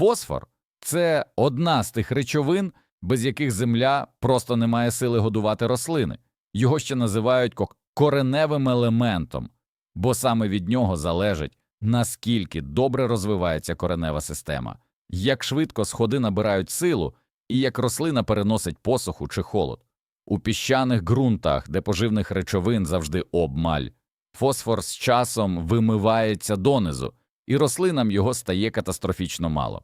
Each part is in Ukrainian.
Фосфор це одна з тих речовин, без яких земля просто не має сили годувати рослини. Його ще називають ко- кореневим елементом, бо саме від нього залежить, наскільки добре розвивається коренева система, як швидко сходи набирають силу і як рослина переносить посуху чи холод. У піщаних ґрунтах, де поживних речовин завжди обмаль, фосфор з часом вимивається донизу, і рослинам його стає катастрофічно мало.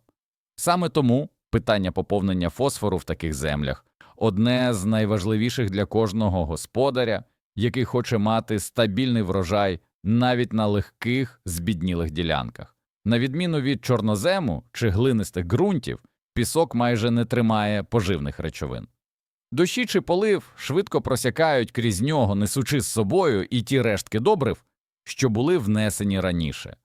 Саме тому питання поповнення фосфору в таких землях одне з найважливіших для кожного господаря, який хоче мати стабільний врожай навіть на легких збіднілих ділянках. На відміну від чорнозему чи глинистих ґрунтів, пісок майже не тримає поживних речовин. Дощі чи полив швидко просякають крізь нього, несучи з собою і ті рештки добрив, що були внесені раніше.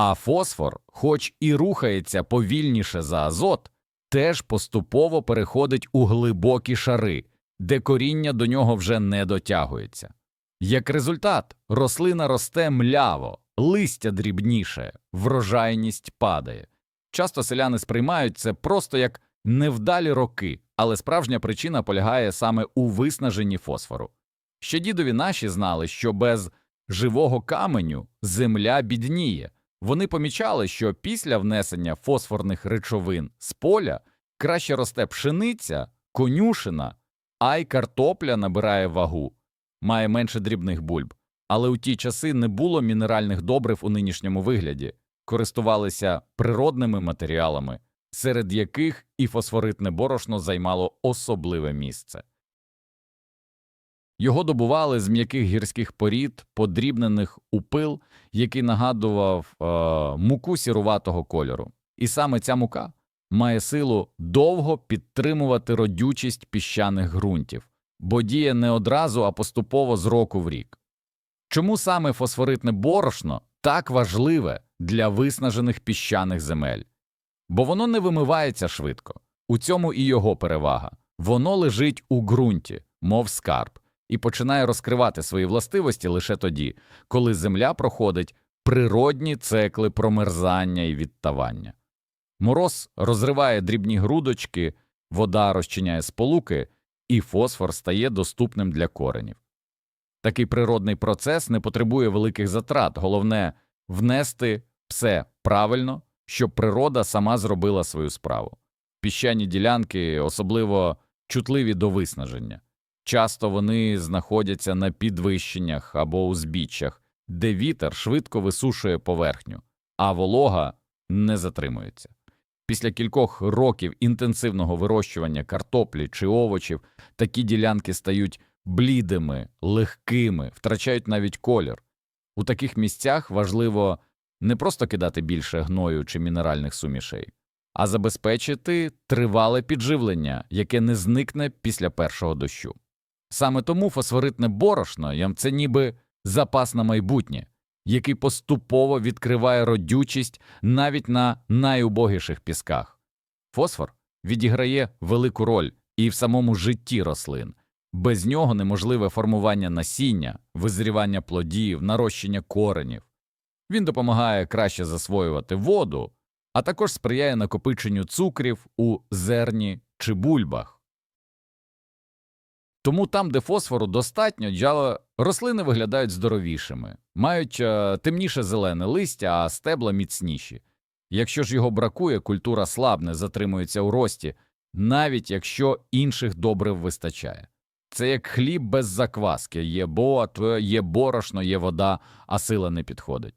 А фосфор, хоч і рухається повільніше за азот, теж поступово переходить у глибокі шари, де коріння до нього вже не дотягується. Як результат, рослина росте мляво, листя дрібніше, врожайність падає. Часто селяни сприймають це просто як невдалі роки, але справжня причина полягає саме у виснаженні фосфору. Ще дідові наші знали, що без живого каменю земля бідніє. Вони помічали, що після внесення фосфорних речовин з поля краще росте пшениця, конюшина, а й картопля набирає вагу, має менше дрібних бульб. Але у ті часи не було мінеральних добрив у нинішньому вигляді, користувалися природними матеріалами, серед яких і фосфоритне борошно займало особливе місце. Його добували з м'яких гірських порід, подрібнених у пил, який нагадував е, муку сіруватого кольору. І саме ця мука має силу довго підтримувати родючість піщаних ґрунтів, бо діє не одразу, а поступово з року в рік. Чому саме фосфоритне борошно так важливе для виснажених піщаних земель? Бо воно не вимивається швидко. У цьому і його перевага. Воно лежить у ґрунті, мов скарб, і починає розкривати свої властивості лише тоді, коли земля проходить природні цикли промерзання і відтавання. Мороз розриває дрібні грудочки, вода розчиняє сполуки, і фосфор стає доступним для коренів. Такий природний процес не потребує великих затрат, головне внести все правильно, щоб природа сама зробила свою справу. Піщані ділянки особливо чутливі до виснаження. Часто вони знаходяться на підвищеннях або узбіччях, де вітер швидко висушує поверхню, а волога не затримується. Після кількох років інтенсивного вирощування картоплі чи овочів такі ділянки стають блідими, легкими, втрачають навіть колір. У таких місцях важливо не просто кидати більше гною чи мінеральних сумішей, а забезпечити тривале підживлення, яке не зникне після першого дощу. Саме тому фосфоритне борошно це ніби запас на майбутнє, який поступово відкриває родючість навіть на найубогіших пісках. Фосфор відіграє велику роль і в самому житті рослин. Без нього неможливе формування насіння, визрівання плодів, нарощення коренів. Він допомагає краще засвоювати воду, а також сприяє накопиченню цукрів у зерні чи бульбах. Тому там, де фосфору достатньо, джало- рослини виглядають здоровішими, мають е, темніше зелене листя, а стебла міцніші. Якщо ж його бракує, культура слабне, затримується у рості, навіть якщо інших добрив вистачає. Це як хліб без закваски, є боат, є борошно, є вода, а сила не підходить.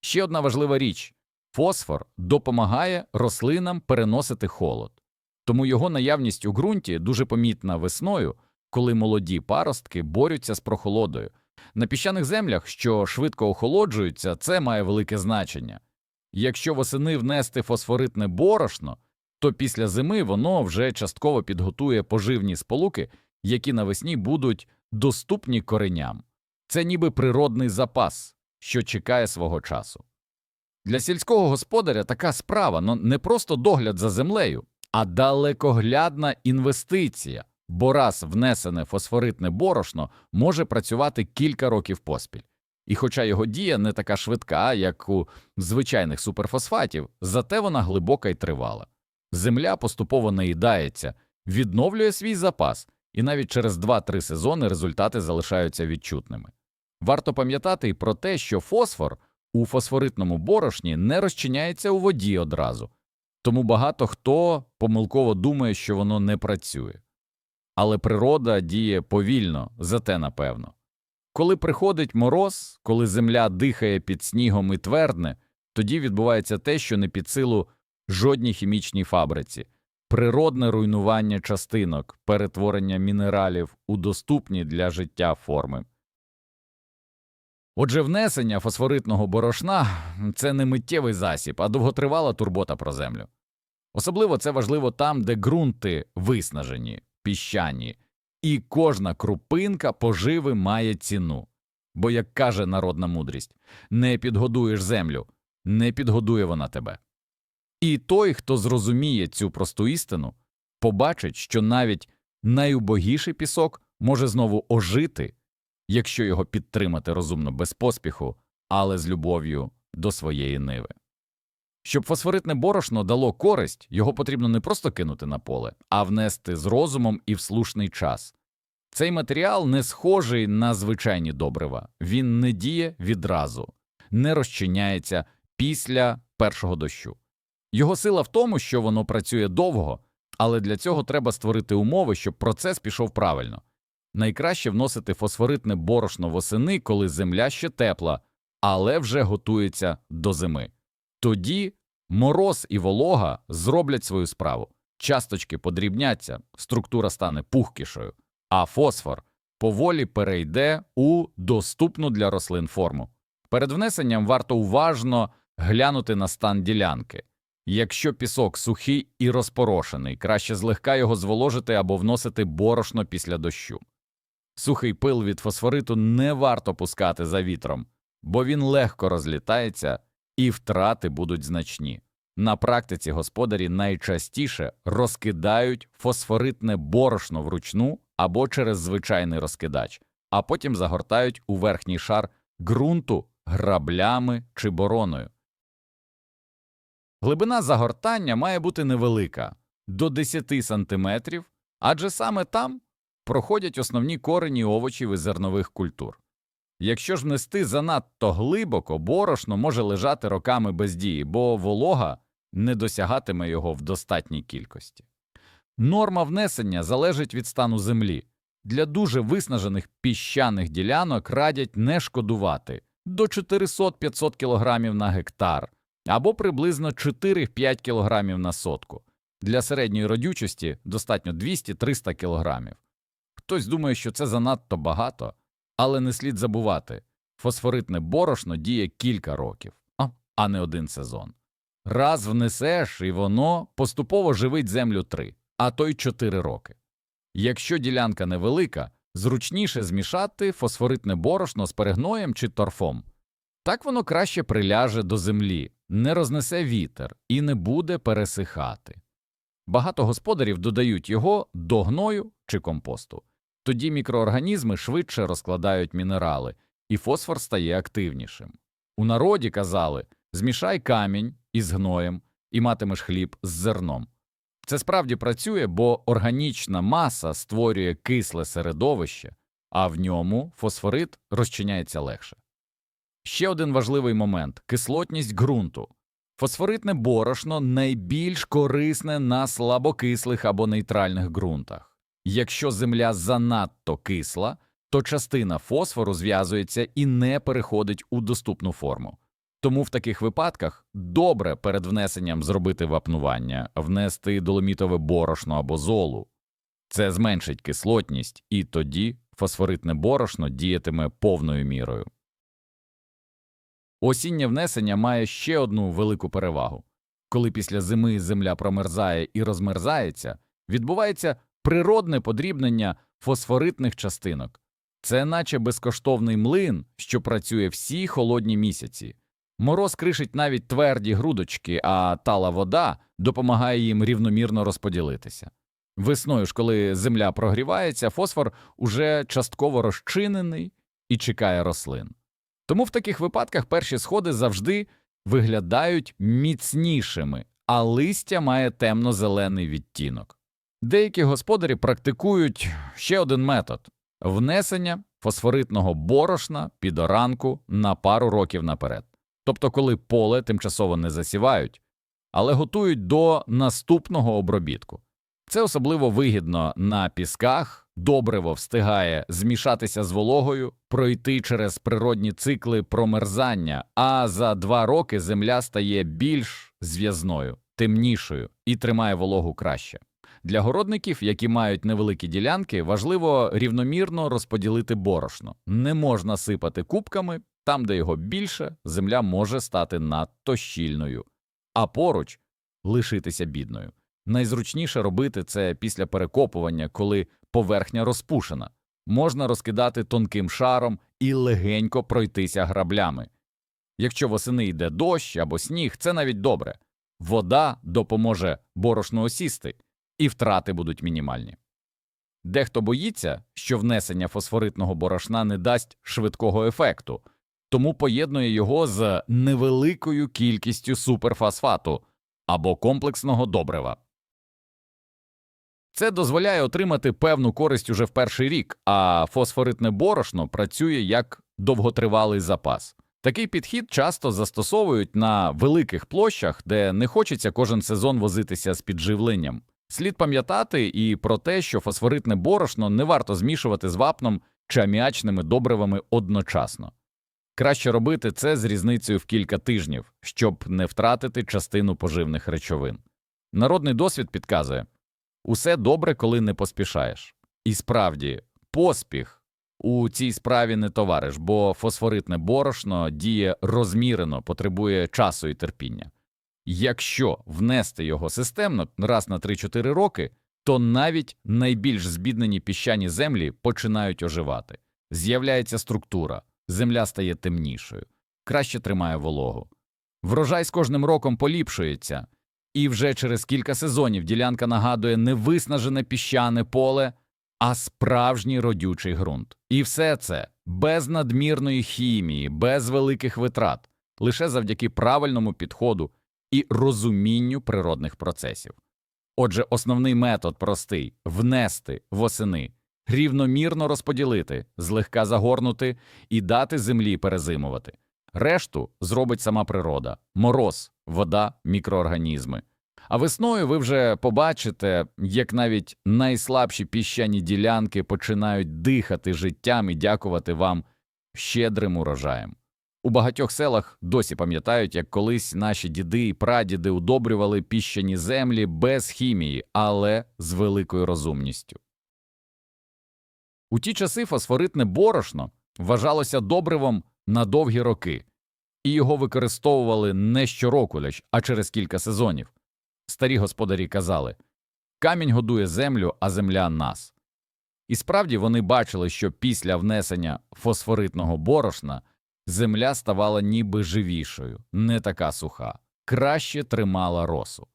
Ще одна важлива річ фосфор допомагає рослинам переносити холод, тому його наявність у ґрунті дуже помітна весною, коли молоді паростки борються з прохолодою. На піщаних землях, що швидко охолоджуються, це має велике значення. Якщо восени внести фосфоритне борошно, то після зими воно вже частково підготує поживні сполуки, які навесні будуть доступні кореням. Це ніби природний запас, що чекає свого часу. Для сільського господаря така справа ну, не просто догляд за землею, а далекоглядна інвестиція, бо раз внесене фосфоритне борошно може працювати кілька років поспіль. І хоча його дія не така швидка, як у звичайних суперфосфатів, зате вона глибока і тривала. Земля поступово наїдається, відновлює свій запас, і навіть через 2-3 сезони результати залишаються відчутними. Варто пам'ятати і про те, що фосфор у фосфоритному борошні не розчиняється у воді одразу, тому багато хто помилково думає, що воно не працює. Але природа діє повільно, зате напевно. Коли приходить мороз, коли земля дихає під снігом і твердне, тоді відбувається те, що не під силу жодній хімічній фабриці природне руйнування частинок, перетворення мінералів у доступні для життя форми. Отже, внесення фосфоритного борошна – це не миттєвий засіб, а довготривала турбота про землю. Особливо це важливо там, де ґрунти виснажені, піщані, і кожна крупинка поживи має ціну. Бо, як каже народна мудрість, не підгодуєш землю, не підгодує вона тебе. І той, хто зрозуміє цю просту істину, побачить, що навіть найубогіший пісок може знову ожити, якщо його підтримати розумно без поспіху, але з любов'ю до своєї ниви. Щоб фосфоритне борошно дало користь, його потрібно не просто кинути на поле, а внести з розумом і в слушний час. Цей матеріал не схожий на звичайні добрива, він не діє відразу, не розчиняється після першого дощу. Його сила в тому, що воно працює довго, але для цього треба створити умови, щоб процес пішов правильно. Найкраще вносити фосфоритне борошно восени, коли земля ще тепла, але вже готується до зими. Тоді мороз і волога зроблять свою справу, часточки подрібняться, структура стане пухкішою, а фосфор поволі перейде у доступну для рослин форму. Перед внесенням варто уважно глянути на стан ділянки. Якщо пісок сухий і розпорошений, краще злегка його зволожити або вносити борошно після дощу. Сухий пил від фосфориту не варто пускати за вітром, бо він легко розлітається і втрати будуть значні. На практиці господарі найчастіше розкидають фосфоритне борошно вручну або через звичайний розкидач, а потім загортають у верхній шар ґрунту граблями чи бороною. Глибина загортання має бути невелика до 10 сантиметрів, адже саме там проходять основні корені овочів і зернових культур. Якщо ж внести занадто глибоко, борошно може лежати роками без дії, бо волога не досягатиме його в достатній кількості. Норма внесення залежить від стану землі. Для дуже виснажених піщаних ділянок радять не шкодувати до 400-500 кг на гектар або приблизно 4-5 кг на сотку. Для середньої родючості достатньо 200-300 кг. Хтось думає, що це занадто багато, але не слід забувати фосфоритне борошно діє кілька років, а, не один сезон. Раз внесеш, і воно поступово живить землю 3, а то й 4 роки. Якщо ділянка невелика, зручніше змішати фосфоритне борошно з перегноєм чи торфом. Так воно краще приляже до землі, не рознесе вітер і не буде пересихати. Багато господарів додають його до гною чи компосту. Тоді мікроорганізми швидше розкладають мінерали, і фосфор стає активнішим. У народі казали змішай камінь із гноєм і матимеш хліб з зерном. Це справді працює, бо органічна маса створює кисле середовище, а в ньому фосфорит розчиняється легше. Ще один важливий момент кислотність ґрунту. Фосфоритне борошно найбільш корисне на слабокислих або нейтральних ґрунтах. Якщо земля занадто кисла, то частина фосфору зв'язується і не переходить у доступну форму. Тому в таких випадках добре перед внесенням зробити вапнування, внести доломітове борошно або золу. Це зменшить кислотність, і тоді фосфоритне борошно діятиме повною мірою. Осіннє внесення має ще одну велику перевагу. Коли після зими земля промерзає і розмерзається, відбувається природне подрібнення фосфоритних частинок. Це наче безкоштовний млин, що працює всі холодні місяці. Мороз кришить навіть тверді грудочки, а тала вода допомагає їм рівномірно розподілитися. Весною ж, коли земля прогрівається, фосфор уже частково розчинений і чекає рослин. Тому в таких випадках перші сходи завжди виглядають міцнішими, а листя має темно-зелений відтінок. Деякі господарі практикують ще один метод внесення фосфоритного борошна під оранку на пару років наперед. Тобто, коли поле тимчасово не засівають, але готують до наступного обробітку. Це особливо вигідно на пісках, добриво встигає змішатися з вологою, пройти через природні цикли промерзання, а за два роки земля стає більш зв'язною, темнішою і тримає вологу краще. Для городників, які мають невеликі ділянки, важливо рівномірно розподілити борошно. Не можна сипати кубками, там, де його більше, земля може стати надто щільною, а поруч лишитися бідною. Найзручніше робити це після перекопування, коли поверхня розпушена. Можна розкидати тонким шаром і легенько пройтися граблями. Якщо восени йде дощ або сніг, це навіть добре. Вода допоможе борошну осісти, і втрати будуть мінімальні. Дехто боїться, що внесення фосфоритного борошна не дасть швидкого ефекту, тому поєднує його з невеликою кількістю суперфосфату або комплексного добрива. Це дозволяє отримати певну користь уже в перший рік, а фосфоритне борошно працює як довготривалий запас. Такий підхід часто застосовують на великих площах, де не хочеться кожен сезон возитися з підживленням. Слід пам'ятати і про те, що фосфоритне борошно не варто змішувати з вапном чи аміачними добривами одночасно. Краще робити це з різницею в кілька тижнів, щоб не втратити частину поживних речовин. Народний досвід підказує усе добре, коли не поспішаєш. І справді, поспіх у цій справі не товариш, бо фосфоритне борошно діє розмірено, потребує часу і терпіння. Якщо внести його системно раз на 3-4 роки, то навіть найбільш збіднені піщані землі починають оживати. З'являється структура, земля стає темнішою, краще тримає вологу. Врожай з кожним роком поліпшується, і вже через кілька сезонів ділянка нагадує не виснажене піщане поле, а справжній родючий ґрунт. І все це без надмірної хімії, без великих витрат, лише завдяки правильному підходу і розумінню природних процесів. Отже, основний метод простий внести восени, рівномірно розподілити, злегка загорнути і дати землі перезимувати. Решту зробить сама природа, мороз, вода, мікроорганізми. А весною ви вже побачите, як навіть найслабші піщані ділянки починають дихати життям і дякувати вам щедрим урожаєм. У багатьох селах досі пам'ятають, як колись наші діди і прадіди удобрювали піщані землі без хімії, але з великою розумністю. У ті часи фосфоритне борошно вважалося добривом на довгі роки, і його використовували не щороку а через кілька сезонів. Старі господарі казали камінь годує землю, а земля нас. І справді вони бачили, що після внесення фосфоритного борошна земля ставала ніби живішою, не така суха, краще тримала росу.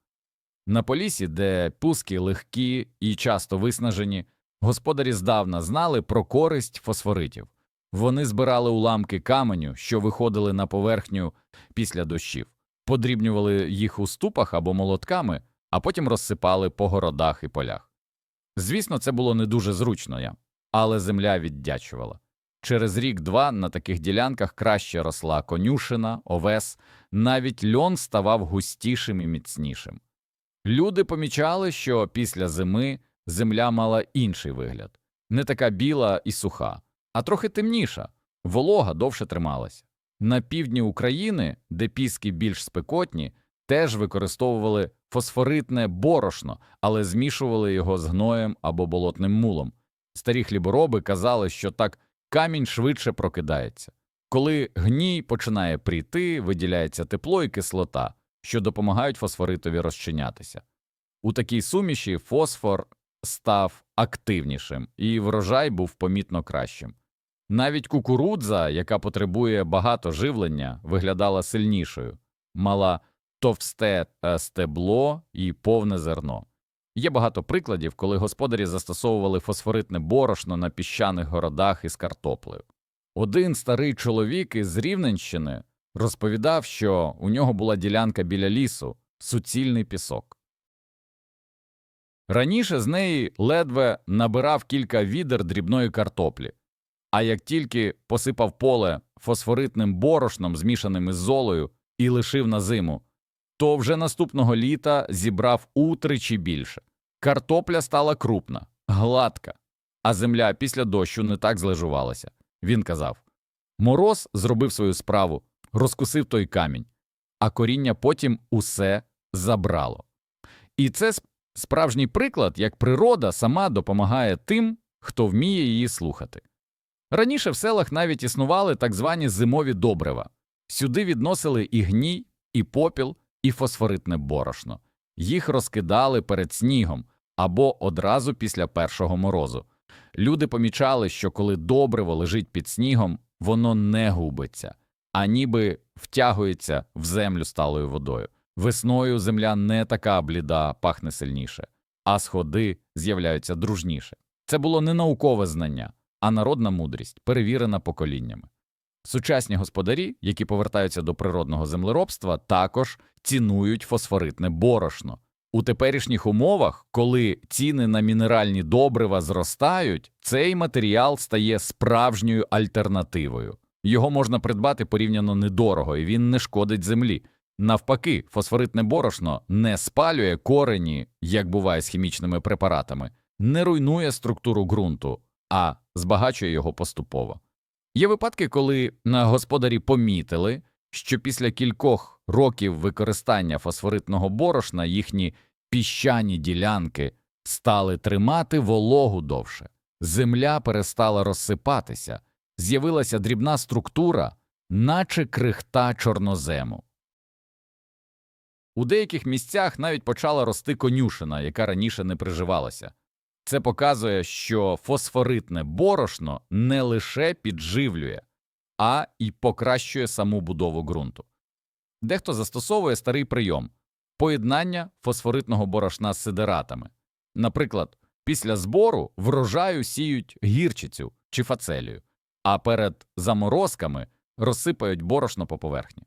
На полісі, де пуски легкі і часто виснажені, господарі здавна знали про користь фосфоритів. Вони збирали уламки каменю, що виходили на поверхню після дощів, подрібнювали їх у ступах або молотками, а потім розсипали по городах і полях. Звісно, це було не дуже зручно, але земля віддячувала. Через рік-два на таких ділянках краще росла конюшина, овес, навіть льон ставав густішим і міцнішим. Люди помічали, що після зими земля мала інший вигляд не така біла і суха, а трохи темніша, волога довше трималася. На півдні України, де піски більш спекотні, теж використовували фосфоритне борошно, але змішували його з гноєм або болотним мулом. Старі хлібороби казали, що так камінь швидше прокидається. Коли гній починає прийти, виділяється тепло і кислота, що допомагають фосфоритові розчинятися. У такій суміші фосфор став активнішим, і врожай був помітно кращим. Навіть кукурудза, яка потребує багато живлення, виглядала сильнішою, мала товсте е, стебло і повне зерно. Є багато прикладів, коли господарі застосовували фосфоритне борошно на піщаних городах із картоплею. Один старий чоловік із Рівненщини розповідав, що у нього була ділянка біля лісу, суцільний пісок. Раніше з неї ледве набирав кілька відер дрібної картоплі, а як тільки посипав поле фосфоритним борошном, змішаним із золою, і лишив на зиму, то вже наступного літа зібрав утричі більше. Картопля стала крупна, гладка, а земля після дощу не так злежувалася. Він казав Мороз зробив свою справу, розкусив той камінь, а коріння потім усе забрало. І це справжній приклад, як природа сама допомагає тим, хто вміє її слухати. Раніше в селах навіть існували так звані зимові добрива. Сюди відносили і гній, і попіл, і фосфоритне борошно. Їх розкидали перед снігом або одразу після першого морозу. Люди помічали, що коли добриво лежить під снігом, воно не губиться, а ніби втягується в землю сталою водою. Весною земля не така бліда, пахне сильніше, а сходи з'являються дружніше. Це було не наукове знання, а народна мудрість, перевірена поколіннями. Сучасні господарі, які повертаються до природного землеробства, також цінують фосфоритне борошно. У теперішніх умовах, коли ціни на мінеральні добрива зростають, цей матеріал стає справжньою альтернативою. Його можна придбати порівняно недорого, і він не шкодить землі. Навпаки, фосфоритне борошно не спалює корені, як буває з хімічними препаратами, не руйнує структуру ґрунту, а збагачує його поступово. Є випадки, коли на господарі помітили, що після кількох років використання фосфоритного борошна їхні піщані ділянки стали тримати вологу довше, земля перестала розсипатися, з'явилася дрібна структура, наче крихта чорнозему. У деяких місцях навіть почала рости конюшина, яка раніше не приживалася. Це показує, що фосфоритне борошно не лише підживлює, а й покращує саму будову ґрунту. Дехто застосовує старий прийом поєднання фосфоритного борошна з сидератами. Наприклад, після збору врожаю сіють гірчицю чи фацелію, а перед заморозками розсипають борошно по поверхні.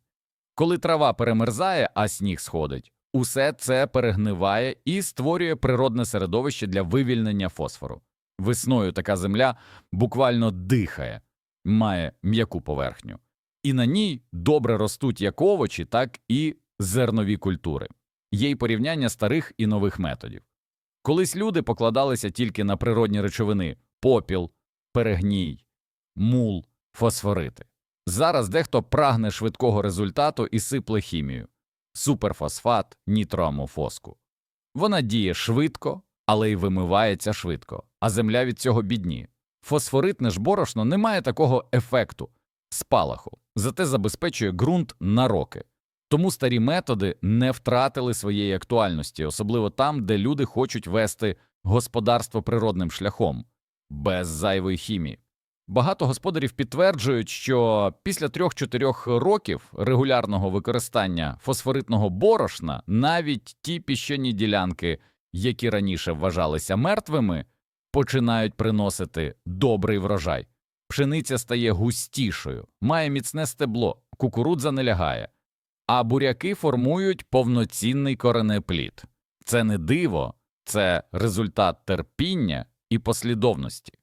Коли трава перемерзає, а сніг сходить, усе це перегниває і створює природне середовище для вивільнення фосфору. Весною така земля буквально дихає, має м'яку поверхню, і на ній добре ростуть як овочі, так і зернові культури. Є й порівняння старих і нових методів. Колись люди покладалися тільки на природні речовини попіл, перегній, мул, фосфорити. Зараз дехто прагне швидкого результату і сипле хімію суперфосфат, нітроамофоску. Вона діє швидко, але й вимивається швидко, а земля від цього бідніє. Фосфоритне ж борошно не має такого ефекту спалаху, зате забезпечує ґрунт на роки. Тому старі методи не втратили своєї актуальності, особливо там, де люди хочуть вести господарство природним шляхом, без зайвої хімії. Багато господарів підтверджують, що після 3-4 років регулярного використання фосфоритного борошна навіть ті піщані ділянки, які раніше вважалися мертвими, починають приносити добрий врожай. Пшениця стає густішою, має міцне стебло, кукурудза не лягає, а буряки формують повноцінний коренеплід. Це не диво, це результат терпіння і послідовності.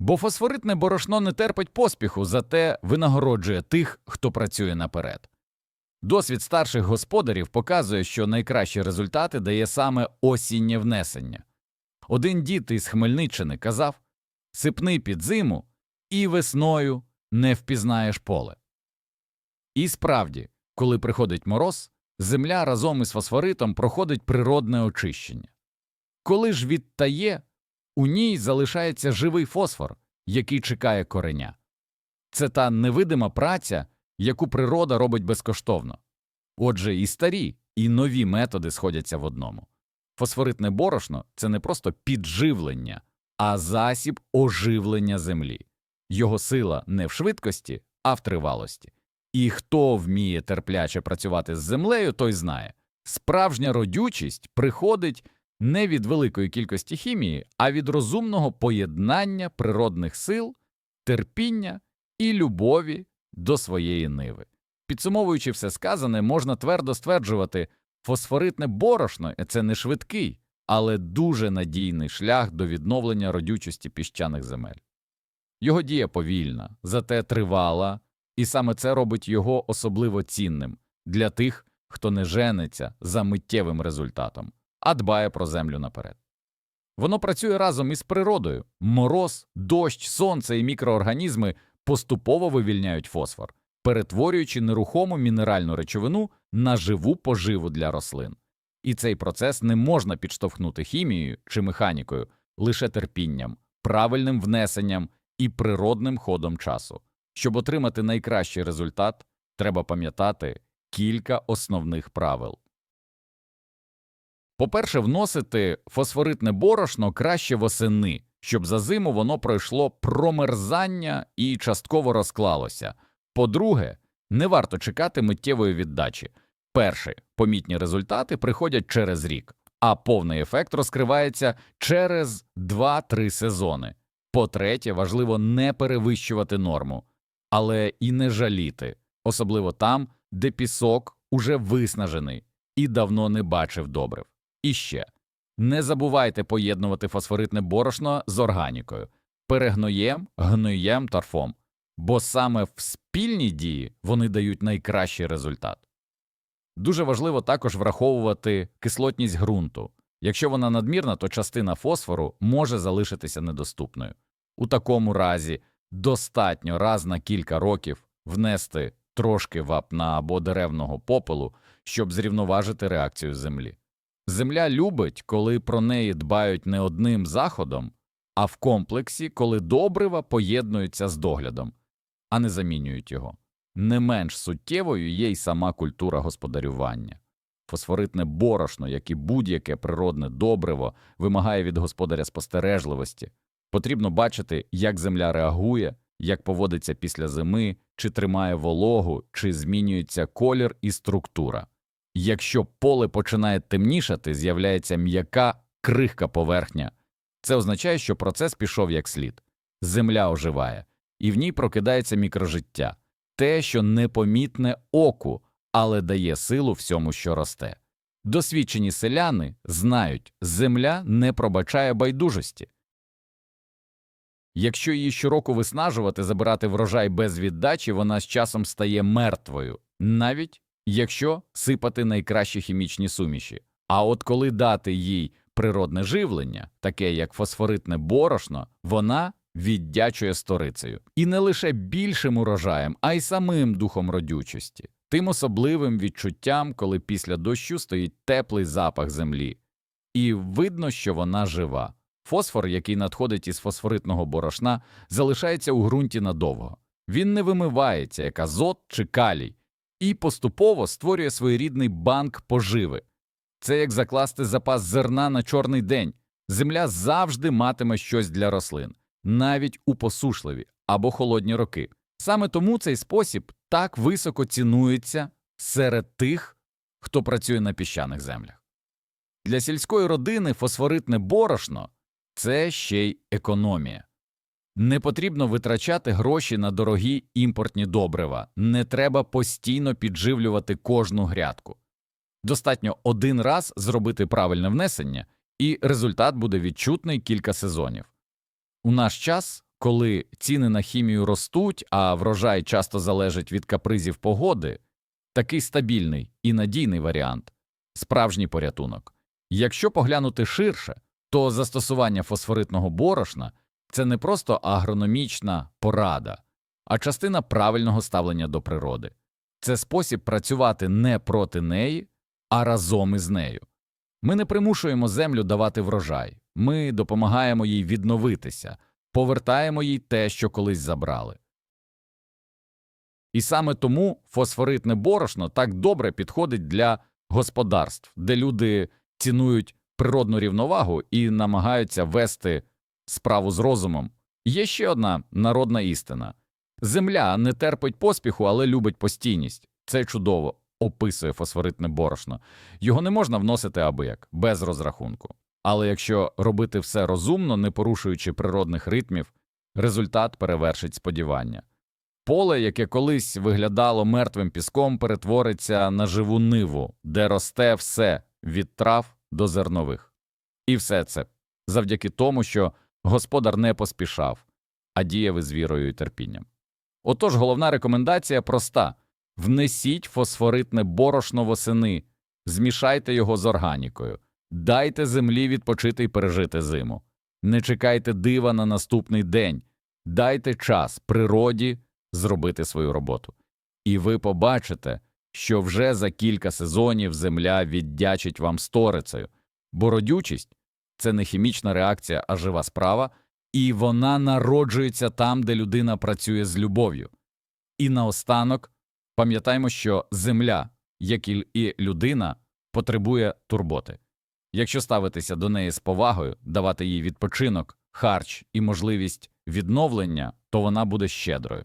Бо фосфоритне борошно не терпить поспіху, зате винагороджує тих, хто працює наперед. Досвід старших господарів показує, що найкращі результати дає саме осіннє внесення. Один дід із Хмельниччини казав сипни під зиму, і весною не впізнаєш поле. І справді, коли приходить мороз, земля разом із фосфоритом проходить природне очищення. Коли ж відтає, у ній залишається живий фосфор, який чекає кореня. Це та невидима праця, яку природа робить безкоштовно. Отже, і старі, і нові методи сходяться в одному. Фосфоритне борошно це не просто підживлення, а засіб оживлення землі. Його сила не в швидкості, а в тривалості. І хто вміє терпляче працювати з землею, той знає. Справжня родючість приходить не від великої кількості хімії, а від розумного поєднання природних сил, терпіння і любові до своєї ниви. Підсумовуючи все сказане, можна твердо стверджувати, фосфоритне борошно це не швидкий, але дуже надійний шлях до відновлення родючості піщаних земель. Його дія повільна, зате тривала, і саме це робить його особливо цінним для тих, хто не жениться за миттєвим результатом, а дбає про землю наперед. Воно працює разом із природою. Мороз, дощ, сонце і мікроорганізми поступово вивільняють фосфор, перетворюючи нерухому мінеральну речовину на живу поживу для рослин. І цей процес не можна підштовхнути хімією чи механікою, лише терпінням, правильним внесенням і природним ходом часу. Щоб отримати найкращий результат, треба пам'ятати кілька основних правил. По-перше, вносити фосфоритне борошно краще восени, щоб за зиму воно пройшло промерзання і частково розклалося. По-друге, не варто чекати миттєвої віддачі. Перші помітні результати приходять через рік, а повний ефект розкривається через 2-3 сезони. По-третє, важливо не перевищувати норму, але і не жаліти, особливо там, де пісок уже виснажений і давно не бачив добрив. І ще не забувайте поєднувати фосфоритне борошно з органікою, перегноєм, гноєм, торфом, бо саме в спільній дії вони дають найкращий результат. Дуже важливо також враховувати кислотність ґрунту. Якщо вона надмірна, то частина фосфору може залишитися недоступною. У такому разі достатньо раз на кілька років внести трошки вапна або деревного попелу, щоб зрівноважити реакцію землі. Земля любить, коли про неї дбають не одним заходом, а в комплексі, коли добрива поєднуються з доглядом, а не замінюють його. Не менш суттєвою є й сама культура господарювання. Фосфоритне борошно, як і будь-яке природне добриво, вимагає від господаря спостережливості. Потрібно бачити, як земля реагує, як поводиться після зими, чи тримає вологу, чи змінюється колір і структура. Якщо поле починає темнішати, з'являється м'яка крихка поверхня. Це означає, що процес пішов як слід. Земля оживає, і в ній прокидається мікрожиття, те, що непомітне оку, але дає силу всьому, що росте. Досвідчені селяни знають, земля не пробачає байдужості. Якщо її щороку виснажувати, забирати врожай без віддачі, вона з часом стає мертвою, навіть якщо сипати найкращі хімічні суміші. А от коли дати їй природне живлення, таке як фосфоритне борошно, вона віддячує сторицею. І не лише більшим урожаєм, а й самим духом родючості, тим особливим відчуттям, коли після дощу стоїть теплий запах землі, і видно, що вона жива. Фосфор, який надходить із фосфоритного борошна, залишається у ґрунті надовго. Він не вимивається, як азот чи калій, і поступово створює своєрідний банк поживи. Це як закласти запас зерна на чорний день. Земля завжди матиме щось для рослин, навіть у посушливі або холодні роки. Саме тому цей спосіб так високо цінується серед тих, хто працює на піщаних землях. Для сільської родини фосфоритне борошно це ще й економія. Не потрібно витрачати гроші на дорогі імпортні добрива, не треба постійно підживлювати кожну грядку. Достатньо один раз зробити правильне внесення, і результат буде відчутний кілька сезонів. У наш час, коли ціни на хімію ростуть, а врожай часто залежить від капризів погоди, такий стабільний і надійний варіант справжній порятунок. Якщо поглянути ширше, то застосування фосфоритного борошна це не просто агрономічна порада, а частина правильного ставлення до природи. Це спосіб працювати не проти неї, а разом із нею. Ми не примушуємо землю давати врожай, ми допомагаємо їй відновитися, повертаємо їй те, що колись забрали. І саме тому фосфоритне борошно так добре підходить для господарств, де люди цінують природну рівновагу і намагаються вести справу з розумом. Є ще одна народна істина земля не терпить поспіху, але любить постійність. Це чудово описує фосфоритне борошно. Його не можна вносити абияк, без розрахунку. Але якщо робити все розумно, не порушуючи природних ритмів, результат перевершить сподівання. Поле, яке колись виглядало мертвим піском, перетвориться на живу ниву, де росте все від трав до зернових. І все це завдяки тому, що господар не поспішав, а діяв із вірою і терпінням. Отож, головна рекомендація проста – внесіть фосфоритне борошно восени, змішайте його з органікою, дайте землі відпочити і пережити зиму. Не чекайте дива на наступний день, дайте час природі зробити свою роботу. І ви побачите, що вже за кілька сезонів земля віддячить вам сторицею, бо родючість – це не хімічна реакція, а жива справа, і вона народжується там, де людина працює з любов'ю. І наостанок пам'ятаймо, що земля, як і людина, потребує турботи. Якщо ставитися до неї з повагою, давати їй відпочинок, харч і можливість відновлення, то вона буде щедрою.